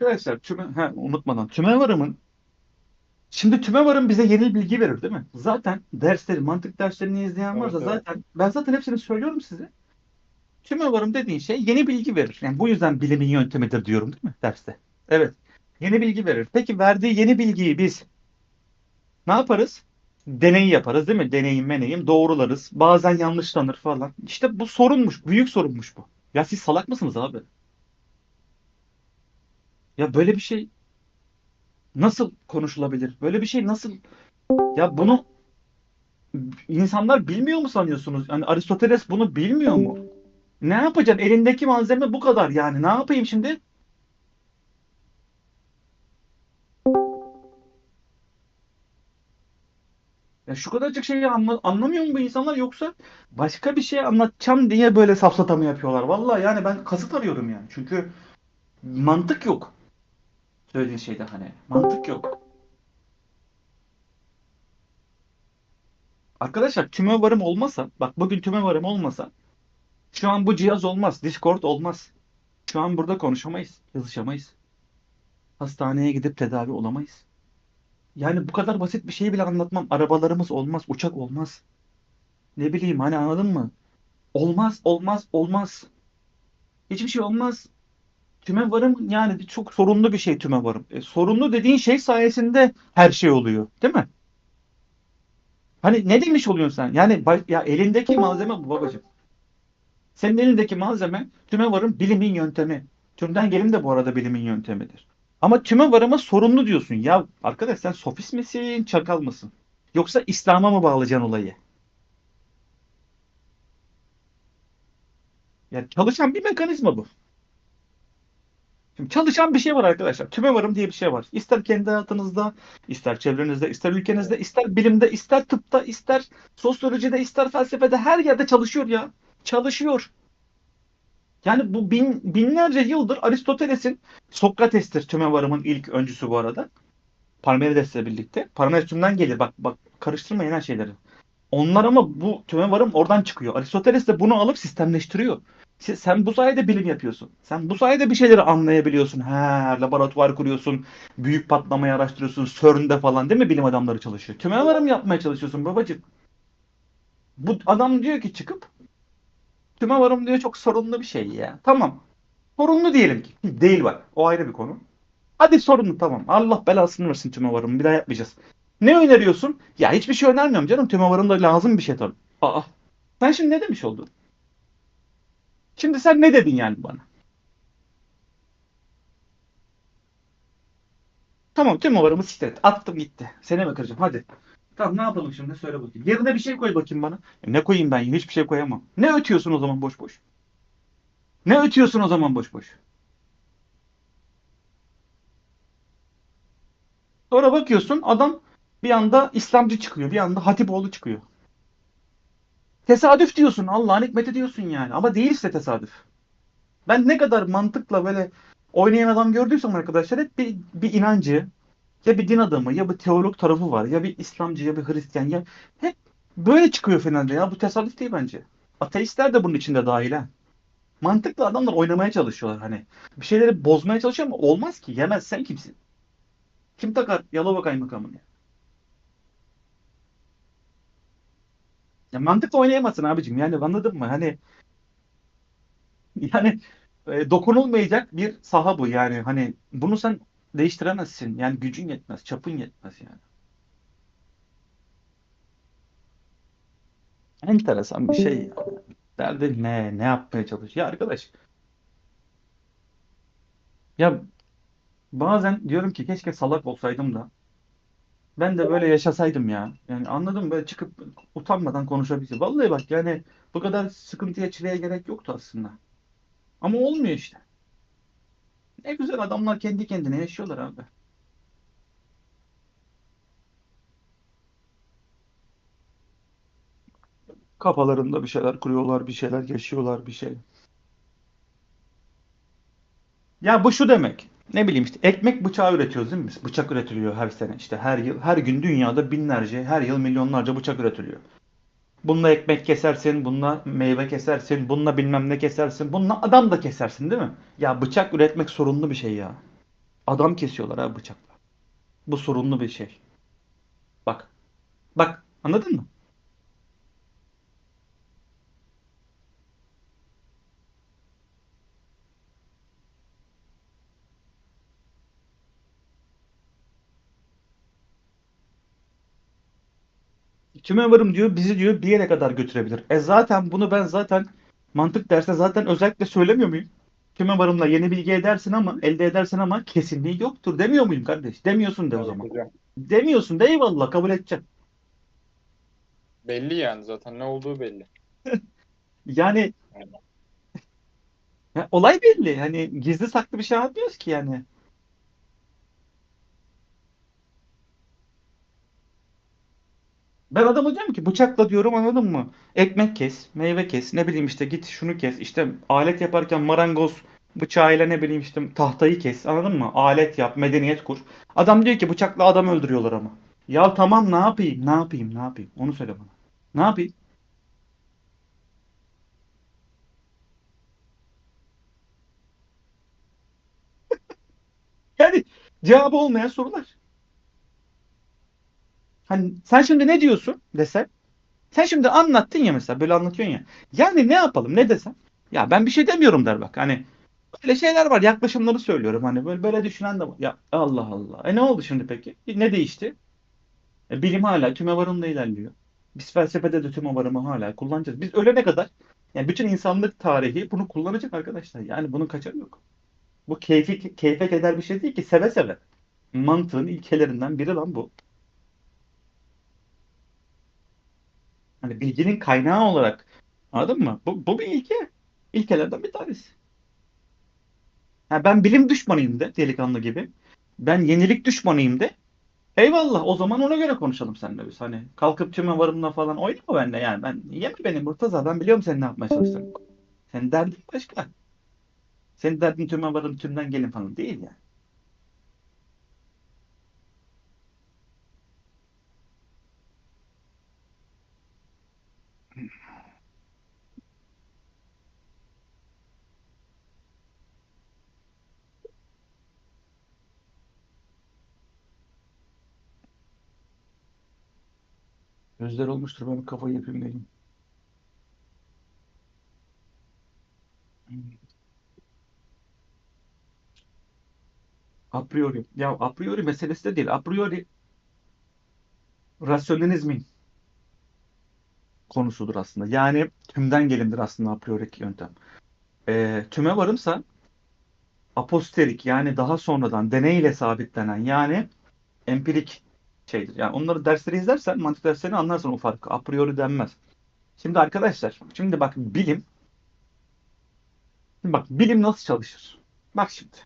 Arkadaşlar tüme, ha, unutmadan tümevarımın Şimdi tümevarım bize yeni bilgi verir değil mi? Zaten dersleri, mantık derslerini izleyen varsa Evet, evet. zaten ben zaten hepsini söylüyorum size. Tümevarım dediğin şey yeni bilgi verir. Yani bu yüzden bilimin yöntemidir diyorum değil mi derste? Evet. Yeni bilgi verir. Peki verdiği yeni bilgiyi biz ne yaparız? Deney yaparız değil mi? Deneyim meneyim doğrularız. Bazen yanlışlanır falan. İşte bu sorunmuş. Büyük sorunmuş bu. Ya siz salak mısınız abi? Ya böyle bir şey nasıl konuşulabilir? Böyle bir şey nasıl? Ya bunu insanlar bilmiyor mu sanıyorsunuz? Yani Aristoteles bunu bilmiyor mu? Ne yapacaksın? Elindeki malzeme bu kadar yani. Ne yapayım şimdi? Ya şu kadarcık şeyi anla- anlamıyor mu bu insanlar yoksa başka bir şey anlatacağım diye böyle safsata yapıyorlar? Vallahi yani ben kasıt arıyorum yani. Çünkü mantık yok. Söylediğin şeyde hani. Mantık yok. Arkadaşlar tümevarım olmasa, bak bugün tümevarım olmasa şu an bu cihaz olmaz. Discord olmaz. Şu an burada konuşamayız, yazışamayız. Hastaneye gidip tedavi olamayız. Yani bu kadar basit bir şeyi bile anlatmam. Arabalarımız olmaz, uçak olmaz. Ne bileyim hani anladın mı? Olmaz, olmaz, olmaz. Hiçbir şey olmaz. Tümevarım yani çok sorunlu bir şey tümevarım. E, sorunlu dediğin şey sayesinde her şey oluyor, değil mi? Hani ne demiş oluyorsun sen? Yani ya elindeki malzeme bu babacığım. Senin elindeki malzeme tümevarın bilimin yöntemi. Tümden gelim de bu arada bilimin yöntemidir. Ama tümevarıma sorunlu diyorsun. Ya arkadaş sen sofist misin, çakal mısın? Yoksa İslam'a mı bağlayacaksın olayı? Ya çalışan bir mekanizma bu. Şimdi çalışan bir şey var arkadaşlar. Tümevarım diye bir şey var. İster kendi hayatınızda, ister çevrenizde, ister ülkenizde, ister bilimde, ister tıpta, ister sosyolojide, ister felsefede her yerde çalışıyor ya. Çalışıyor. Yani bu bin, binlerce yıldır Aristoteles'in Sokrates'tir tümevarımın ilk öncüsü bu arada. Parmenides'le birlikte. Parmenides tümden gelir. Bak bak karıştırmayın her şeyleri. Onlar ama bu tümevarım oradan çıkıyor. Aristoteles de bunu alıp sistemleştiriyor. Se- Sen bu sayede bilim yapıyorsun. Sen bu sayede bir şeyleri anlayabiliyorsun. He, laboratuvar kuruyorsun. Büyük patlamayı araştırıyorsun. CERN'de falan değil mi bilim adamları çalışıyor. Tümevarım yapmaya çalışıyorsun babacık. Bu adam diyor ki çıkıp tümevarım diyor çok sorunlu bir şey ya. Tamam. Sorunlu diyelim ki. Değil bak. O ayrı bir konu. Hadi sorunlu tamam. Allah belasını versin tümevarım. Bir daha yapmayacağız. Ne öneriyorsun? Ya hiçbir şey önermiyorum canım. Tümevarım da lazım bir şey tabii. Aa. Sen şimdi ne demiş oldun? Şimdi sen ne dedin yani bana? Tamam tümevarımı siktir et. Attım gitti. Seni mi kıracağım? Hadi. Tamam ne yapalım şimdi? Söyle bakayım. Yerine bir şey koy bakayım bana. E, ne koyayım ben? Hiçbir şey koyamam. Ne ötüyorsun o zaman boş boş? Ne ötüyorsun o zaman boş boş? Sonra bakıyorsun adam bir anda İslamcı çıkıyor. Bir anda Hatipoğlu çıkıyor. Tesadüf diyorsun. Allah'ın hikmeti diyorsun yani. Ama değilse tesadüf. Ben ne kadar mantıkla böyle oynayan adam gördüysem arkadaşlar hep bir, bir inancı ya bir din adamı ya bir teolog tarafı var ya bir İslamcı ya bir Hristiyan ya hep böyle çıkıyor finalde ya. Bu tesadüf değil bence. Ateistler de bunun içinde dahil ha. Mantıklı adamlar oynamaya çalışıyorlar hani. Bir şeyleri bozmaya çalışıyor ama olmaz ki. Yemez. Sen kimsin? Kim takar Yalova kaymakamını? Ya mantıkla oynayamazsın abicim. Yani anladın mı? Hani yani e, dokunulmayacak bir saha bu yani. Hani bunu sen değiştiremezsin. Yani gücün yetmez, çapın yetmez yani. Enteresan bir şey. ya. Derdi ne? Ne yapmaya çalışıyor? Ya arkadaş ya bazen diyorum ki keşke salak olsaydım da ben de böyle yaşasaydım ya. Yani anladım böyle çıkıp utanmadan konuşabilsem. Vallahi bak yani bu kadar sıkıntıya çileye gerek yoktu aslında. Ama olmuyor işte. Ne güzel adamlar kendi kendine yaşıyorlar abi. Kafalarında bir şeyler kuruyorlar, bir şeyler yaşıyorlar, bir şey. Ya bu şu demek. Ne bileyim işte ekmek bıçağı üretiyoruz değil mi biz? Bıçak üretiliyor her sene. İşte her yıl, her gün dünyada binlerce, her yıl milyonlarca bıçak üretiliyor. Bununla ekmek kesersin, bununla meyve kesersin, bununla bilmem ne kesersin, bununla adam da kesersin değil mi? Ya bıçak üretmek sorunlu bir şey ya. Adam kesiyorlar ha bıçakla. Bu sorunlu bir şey. Bak. Bak anladın mı? Kime varım diyor bizi diyor bir yere kadar götürebilir. E zaten bunu ben zaten mantık derste zaten özellikle söylemiyor muyum? Kime varımla yeni bilgi edersin ama elde edersin ama kesinliği yoktur demiyor muyum kardeş? Demiyorsun de o zaman. hocam. Demiyorsun de eyvallah kabul edeceğim. Belli yani zaten ne olduğu belli. Yani ya olay belli. Hani gizli saklı bir şey yapmıyoruz ki yani. Ben adama diyorum ki bıçakla diyorum anladın mı? Ekmek kes, meyve kes, ne bileyim işte git şunu kes. İşte alet yaparken marangoz bıçağıyla ne bileyim işte tahtayı kes anladın mı? Alet yap, medeniyet kur. Adam diyor ki bıçakla adam öldürüyorlar ama. Ya tamam ne yapayım, ne yapayım, ne yapayım? Onu söyle bana. Ne yapayım? Yani cevabı olmayan sorular. Hani sen şimdi ne diyorsun desem? Sen şimdi anlattın ya mesela böyle anlatıyorsun ya. Yani ne yapalım ne desem? Ya ben bir şey demiyorum der bak. Hani böyle şeyler var yaklaşımları söylüyorum. Hani böyle böyle düşünen de var. Ya Allah Allah. E ne oldu şimdi peki? E, Ne değişti? E, bilim hala tümevarımla ilerliyor. Biz felsefede de tümevarımı hala kullanacağız. Biz ölene kadar yani bütün insanlık tarihi bunu kullanacak arkadaşlar. Yani bunun kaçarı yok. Bu keyfi, keyfe keder bir şey değil ki seve seve. Mantığın ilkelerinden biri lan bu. Hani bilginin kaynağı olarak anladın mı? Bu, bu bir ilke. İlkelerden bir tanesi. Ha, ben bilim düşmanıyım de delikanlı gibi. Ben yenilik düşmanıyım de. Eyvallah o zaman ona göre konuşalım seninle biz. Hani kalkıp tüme varımla falan oynama benimle yani. Ben yeme beni Murtaza. Ben biliyorum senin ne yapmaya çalıştığını. Senin derdin başka. Senin derdin tüme varım tümden gelin falan değil yani. Gözler olmuştur ben bir kafayı yapayım geleyim. A priori. Ya a priori meselesi de değil. A priori rasyonalizmin konusudur aslında. Yani tümden gelindir aslında a priori yöntem. Ee, tüme varımsa aposterik yani daha sonradan deneyle sabitlenen yani empirik şeydir. Yani onları dersleri izlersen mantık derslerini anlarsın o farkı. A priori denmez. Şimdi arkadaşlar, şimdi bak bilim, şimdi bak bilim nasıl çalışır? Bak şimdi.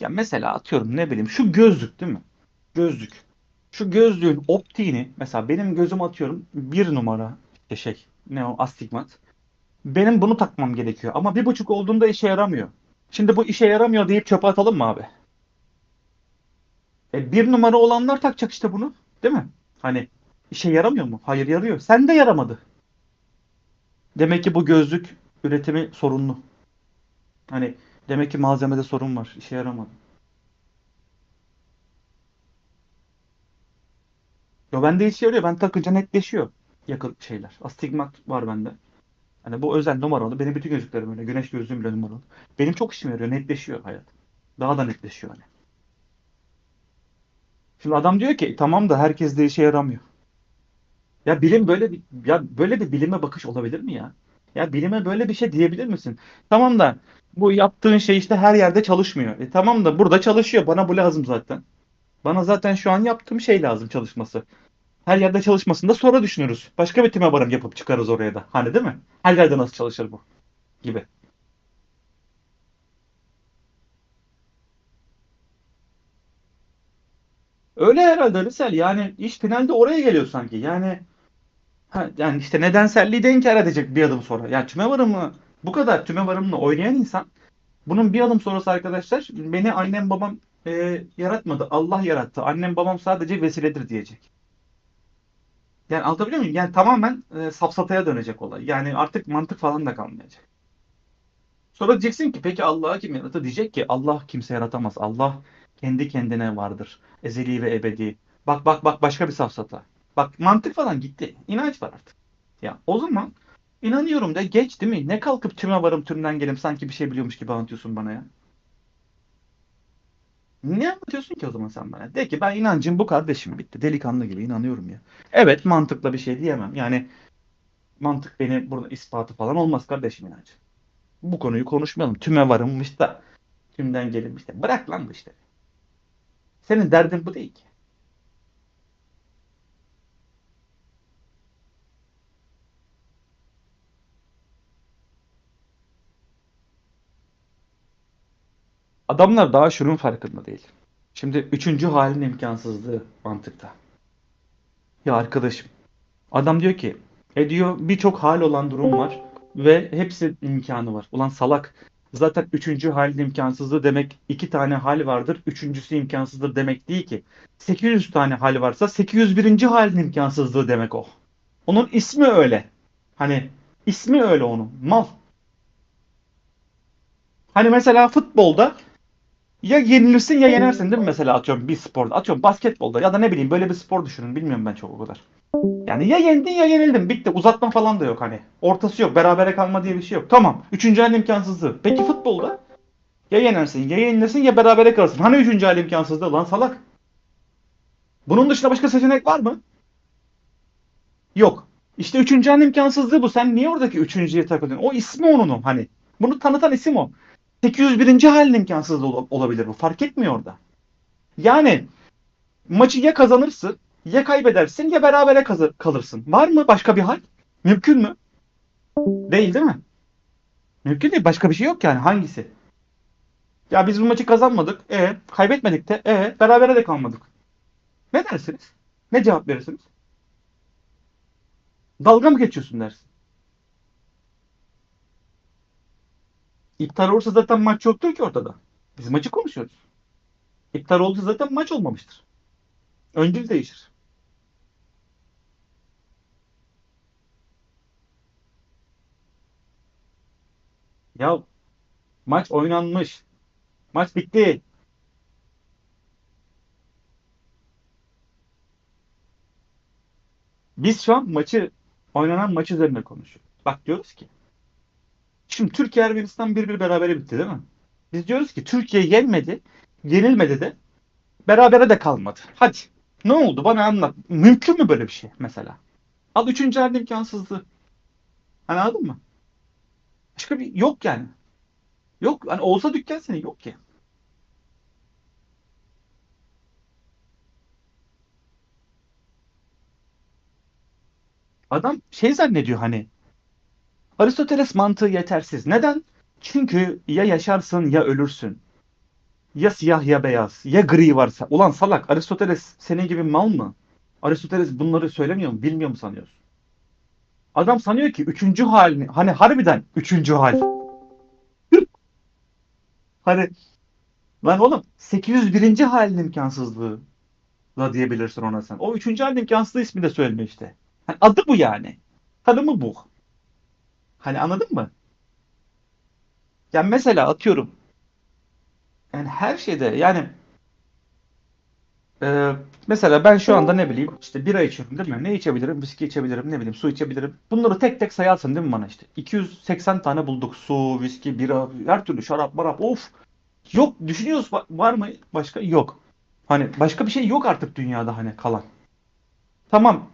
Ya mesela atıyorum ne bileyim şu gözlük değil mi? Gözlük. Şu gözlüğün optiğini mesela benim gözüm atıyorum bir numara şey ne o astigmat. Benim bunu takmam gerekiyor ama bir buçuk olduğunda işe yaramıyor. Şimdi bu işe yaramıyor deyip çöpe atalım mı abi? E, bir numara olanlar takacak işte bunu. Değil mi? Hani işe yaramıyor mu? Hayır yarıyor. Sen de yaramadı. Demek ki bu gözlük üretimi sorunlu. Hani demek ki malzemede sorun var. İşe yaramadı. Yo bende işe yarıyor. Ben takınca netleşiyor yakın şeyler. Astigmat var bende. Hani bu özel numaralı. Benim bütün gözlüklerim öyle. Güneş gözlüğüm bile numaralı. Benim çok işime yarıyor. Netleşiyor hayat. Daha da netleşiyor hani. Şimdi adam diyor ki tamam da herkes de işe yaramıyor. Ya bilim böyle bir ya böyle bir bilime bakış olabilir mi ya? Ya bilime böyle bir şey diyebilir misin? Tamam da bu yaptığın şey işte her yerde çalışmıyor. E tamam da burada çalışıyor. Bana bu lazım zaten. Bana zaten şu an yaptığım şey lazım çalışması. Her yerde çalışmasını da sonra düşünürüz. Başka bir time varım yapıp çıkarız oraya da. Hani değil mi? Her yerde nasıl çalışır bu? Gibi. Öyle herhalde Risel. Yani iş finalde oraya geliyor sanki. Yani Ha, yani işte nedenselliği de inkar edecek bir adım sonra. Yani tümevarımı bu kadar tümevarımla oynayan insan bunun bir adım sonrası arkadaşlar beni annem babam e, yaratmadı. Allah yarattı. Annem babam sadece vesiledir diyecek. Yani anlatabiliyor muyum? Yani tamamen e, safsataya dönecek olay. Yani artık mantık falan da kalmayacak. Sonra diyeceksin ki peki Allah'ı kim yarattı? Diyecek ki Allah kimse yaratamaz. Allah kendi kendine vardır. Ezeli ve ebedi. Bak bak bak başka bir safsata. Bak mantık falan gitti. İnanç var artık. Ya o zaman inanıyorum de geç değil mi? Ne kalkıp tüme varım tümden gelim sanki bir şey biliyormuş gibi anlatıyorsun bana ya. Ne anlatıyorsun ki o zaman sen bana? De ki ben inancım bu kardeşim bitti. Delikanlı gibi inanıyorum ya. Evet mantıkla bir şey diyemem. Yani mantık beni burada ispatı falan olmaz kardeşim inancı. Bu konuyu konuşmayalım. Tüme varımmış da tümden gelinmiş de. Bırak lan bu işte. Senin derdin bu değil ki. Adamlar daha şunun farkında değil. Şimdi üçüncü halin imkansızlığı mantıkta. Ya arkadaşım adam diyor ki e diyor birçok hal olan durum var ve hepsi imkanı var. Ulan salak zaten üçüncü halin imkansızlığı demek iki tane hal vardır. Üçüncüsü imkansızdır demek değil ki. 800 tane hal varsa 801. halin imkansızlığı demek o. Onun ismi öyle. Hani ismi öyle onun. Mal. Hani mesela futbolda ya yenilirsin ya yenersin değil mi mesela atıyorum bir sporda. Atıyorum basketbolda ya da ne bileyim böyle bir spor düşünün. Bilmiyorum ben çok o kadar. Yani ya yendin ya yenildin. Bitti. Uzatma falan da yok hani. Ortası yok. Berabere kalma diye bir şey yok. Tamam. Üçüncü hal imkansızlığı. Peki futbolda? Ya yenersin ya yenilirsin ya berabere kalırsın. Hani üçüncü hal imkansızlığı lan salak. Bunun dışında başka seçenek var mı? Yok. İşte üçüncü hal imkansızlığı bu. Sen niye oradaki üçüncüye takılıyorsun? O ismi onun. Hani. Bunu tanıtan isim o. 801. halin imkansızlığı ol- olabilir bu. Fark etmiyor orada. Yani maçı ya kazanırsın ya kaybedersin ya berabere kalırsın. Var mı başka bir hal? Mümkün mü? Değil değil mi? Mümkün değil. Başka bir şey yok yani. Hangisi? Ya biz bu maçı kazanmadık. E kaybetmedik de. E berabere de kalmadık. Ne dersiniz? Ne cevap verirsiniz? Dalga mı geçiyorsun dersin. İptal olursa zaten maç yoktur ki ortada. Biz maçı konuşuyoruz. İptal olursa zaten maç olmamıştır. Öncül değişir. Ya maç oynanmış. Maç bitti. Biz şu an maçı oynanan maç üzerine konuşuyoruz. Bak diyoruz ki şimdi Türkiye Ermenistan 1-1 berabere bitti değil mi? Biz diyoruz ki Türkiye yenmedi, yenilmedi de berabere de kalmadı. Hadi. Ne oldu? Bana anlat. Mümkün mü böyle bir şey mesela? Al üçüncü elde imkansızlığı. Anladın mı? Bir yok yani. Yok. Hani olsa dükkan senin yok ki. Adam şey zannediyor hani Aristoteles mantığı yetersiz. Neden? Çünkü ya yaşarsın ya ölürsün. Ya siyah ya beyaz. Ya gri varsa. Ulan salak Aristoteles senin gibi mal mı? Aristoteles bunları söylemiyor mu? Bilmiyor mu sanıyorsun? Adam sanıyor ki üçüncü halini hani harbiden üçüncü hal. Hani lan oğlum 801. halin imkansızlığı da diyebilirsin ona sen. O üçüncü halin imkansızlığı ismi de söyleme işte. Hani adı bu yani. Tanımı bu. Hani anladın mı? Yani mesela atıyorum yani her şeyde yani e, mesela ben şu anda ne bileyim işte bira içiyorum değil mi? Ne içebilirim? Viski içebilirim ne bileyim su içebilirim. Bunları tek tek sayarsın değil mi bana işte? 280 tane bulduk. Su, viski, bira, her türlü şarap, marap of. Yok düşünüyoruz va- var mı başka? Yok. Hani başka bir şey yok artık dünyada hani kalan. Tamam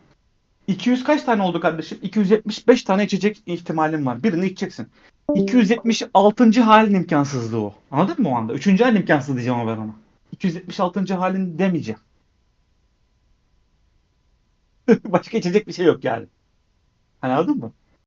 200 kaç tane oldu kardeşim? 275 tane içecek ihtimalin var. Birini içeceksin. 276. halin imkansızlığı o. Anladın mı o anda? Üçüncü halin imkansız diyeceğim ben ona. 276. halin demeyeceğim. Başka içecek bir şey yok yani. Hani anladın mı?